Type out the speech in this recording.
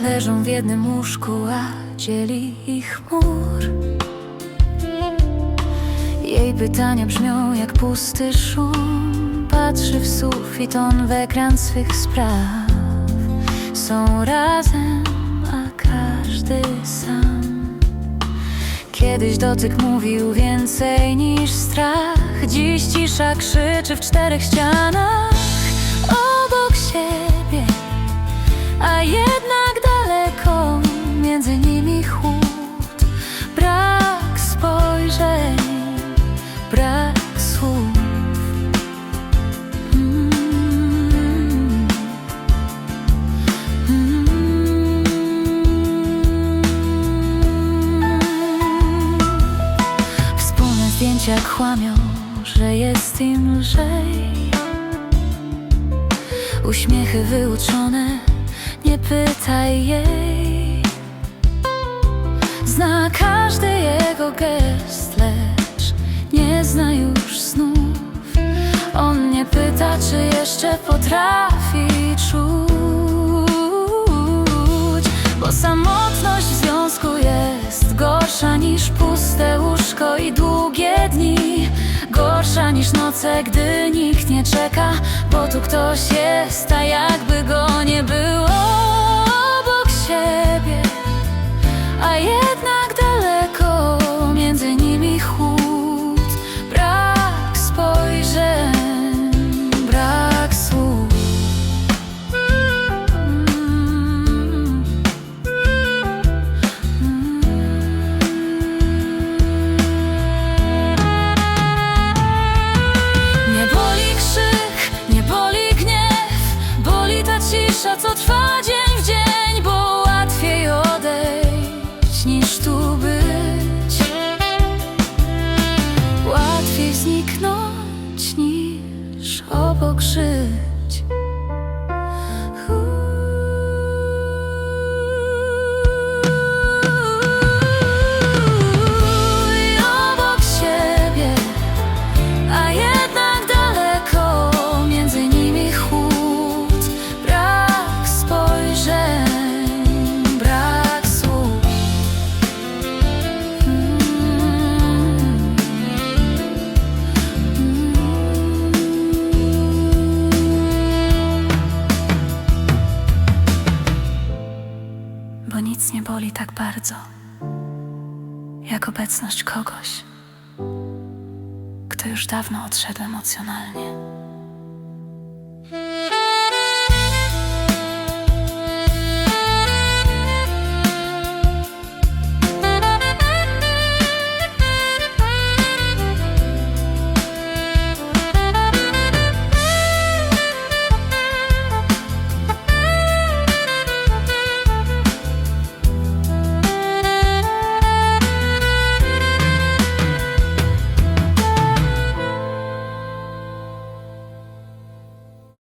Leżą w jednym łóżku, a dzieli ich mur. Jej pytania brzmią jak pusty szum. Patrzy w sufit, on w ekran swych spraw. Są razem, a każdy sam. Kiedyś dotyk mówił więcej niż strach. Dziś cisza krzyczy w czterech ścianach. Obok siebie a jednak Zdjęcia kłamią, że jest im lżej. Uśmiechy wyuczone, nie pytaj jej Zna każdy jego gest, lecz nie zna już snów On nie pyta, czy jeszcze potrafi czuć Niż noce, gdy nikt nie czeka Bo tu ktoś jest, a jakby go nie było Łatwiej zniknąć niż obok żyć nic nie boli tak bardzo, jak obecność kogoś kto już dawno odszedł emocjonalnie.